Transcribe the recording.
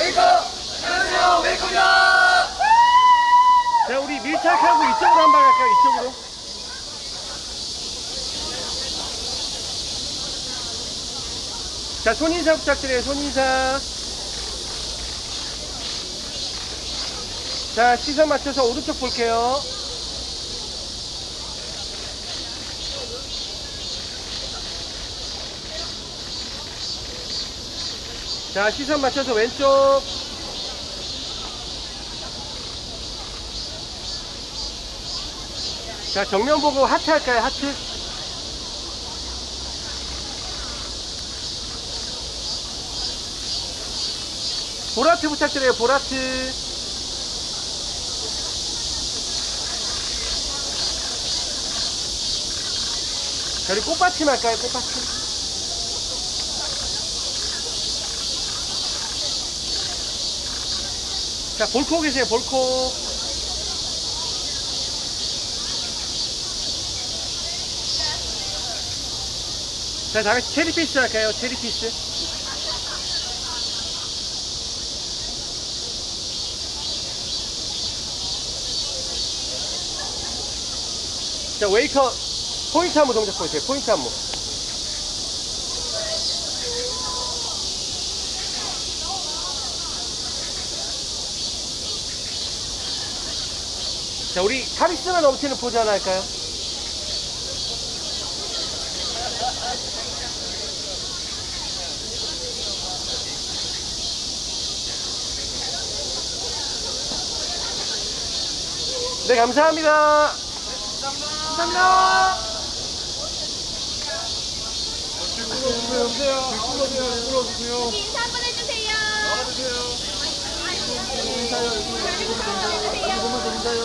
웨이커! 안녕하세요, 웨이커입니다! 자, 우리 밀착하고 이쪽으로 한번 갈까요? 이쪽으로. 자, 손인사 부탁드려요, 손인사. 자, 시선 맞춰서 오른쪽 볼게요. 자, 시선 맞춰서 왼쪽. 자, 정면 보고 하트 할까요? 하트? 보라트 부탁드려요, 보라트. 자, 우리 꽃받침 할까요, 꽃받침? 자, 볼코 계세요, 볼코. 자, 다 같이 체리피스 할까요? 체리피스. 자, 웨이커 포인트 한번 동작 보여주세요. 포인트 한번. 자, 우리 카리스마 넘치는 포즈 하나 할까요? 네, 감사합니다. 감사합니다. 인사 한번 해주세요.